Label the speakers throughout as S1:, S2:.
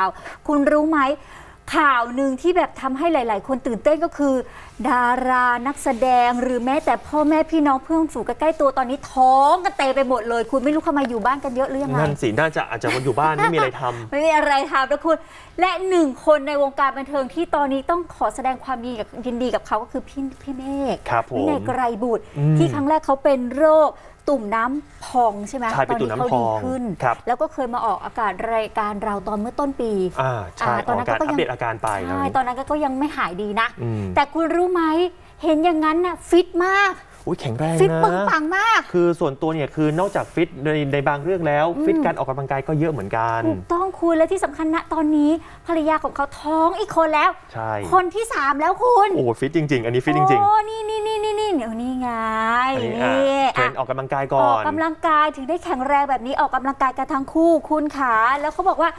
S1: าว คุณรู้ไหม ข่าวหนึ่งที่แบบทำให้หลาย ๆ คนตื่นเต้นก็คือ ดารานักแสดงหรือแม้แต่พ่อแม่พี่น้องเพื่อนฝูงใกล้ๆตัวตอนนี้ท้องกันเตะไปหมดเลย คุณไม่รู้เขามาอยู่บ้านกันเยอะหรือยังไง
S2: นั่นสิน่าจะอาจจะมาอยู่บ้านไม่มีอะไรทำ
S1: ไม่มีอะไรทำนะคุณ และหนึ่งคนในวงการบันเทิงที่ตอนนี้ต้องขอแสดงความยินดีกับยินดีกับเขาก็คือพี่พี่เมฆ
S2: ครับผม
S1: วินัยไกรบุตร
S2: อืม
S1: ที่ครั้งแรกเขาเป็นโรคตุ่มน้ำพองใช่ไหม
S2: ใช่เป็นตุ่มน้ำพอง
S1: เขาดีขึ้น
S2: ครับ
S1: แล้วก็เคยมาออกอากาศรายการเราตอนเมื่อต้นปี
S2: อ่าใช่
S1: อ่า
S2: อ
S1: ตอน
S2: อก
S1: นั้น
S2: การ
S1: ก็
S2: อั
S1: ยั
S2: ป
S1: ง
S2: เดตอาการไป
S1: ใช่
S2: นะ
S1: ตอนนั้นก็ยังไม่หายดีนะ
S2: อืม
S1: แต่คุณรู้ไหมเห็นอย่างนั้นน่ะฟิตมาก
S2: อุ้ยแข็งแรง
S1: ฟิต
S2: นะ
S1: ปึงปังมาก
S2: คือส่วนตัวเนี่ยคือนอกจากฟิตในในบางเรื่องแล้ว
S1: อืม
S2: ฟิตการออกกำลังกายก็เยอะเหมือนกัน
S1: ถูกต้องคุณและที่สำคัญนะตอนนี้ภรรยาของเขาท้องอีกคนแล้ว
S2: ใช่
S1: คนที่สามแล้วคุณ
S2: โอ้ฟิตจริง ๆ อันนี้ฟิตจริง
S1: โอ้นี่นี่นี่นี่นี่เดี๋ยวนี่ไง
S2: ๆอันนี้อะ
S1: นี่
S2: เทร
S1: อะ
S2: นออกกำลังกาย
S1: อ
S2: ก่อ
S1: อก
S2: น
S1: กำลังกายถึงได้แข็งแรงแบบนี้ออกกำลังกายกันทั้งคู่คุณขาแล้วเขาบอกว่า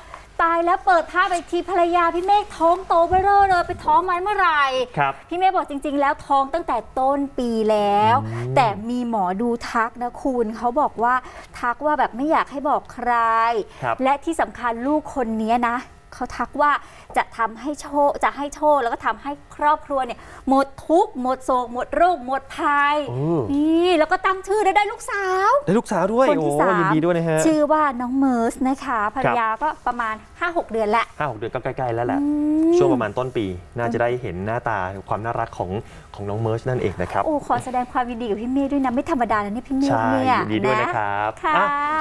S1: ตายแล้วเปิดภาพไปทีภรรยาพี่เมฆท้องโตไปเร่อเลยไปท้องมาเมื่อไหร่
S2: ครับ
S1: พี่เมฆบอกจริง ๆ แล้วท้องตั้งแต่ต้นปีแล้ว
S2: อืม
S1: แต่มีหมอดูทักนะคุณเขาบอกว่าทักว่าแบบไม่อยากให้บอกใคร
S2: ครับ
S1: และที่สำคัญลูกคนนี้นะ เขาทักว่าจะทำให้โชคจะให้โชคแล้วก็ทำให้ครอบครัวเนี่ยหมดทุกข์หมดโศกหมดโรคหมดภัย
S2: โอ้
S1: นี่แล้วก็ตั้งชื่อได้ได้ลูกสาว
S2: ได้ลูกสาวด้วย
S1: คน
S2: โอ้
S1: ที่สาม
S2: ยินดีด้วยนะฮะ
S1: ชื่อว่าน้องเมิร์สนะคะภรรยาก็ประมาณ 5-6 เดือนละ
S2: ห้าหกเดือนก็ใกล้ๆแล้วแหละ
S1: อืม
S2: ช่วงประมาณต้นปีน่าจะได้เห็นหน้าตาความน่ารักของของน้องเมิร์ชนั่นเองนะครับ
S1: โอ้ขอแสดงความยินดีกับพี่เมฆด้วยนะไม่ธรรมดานะเนี่ยพี่เมฆ
S2: ใช่
S1: เนี่ย
S2: ยินดีด้วยนะครับ
S1: ค่ะ
S2: อะ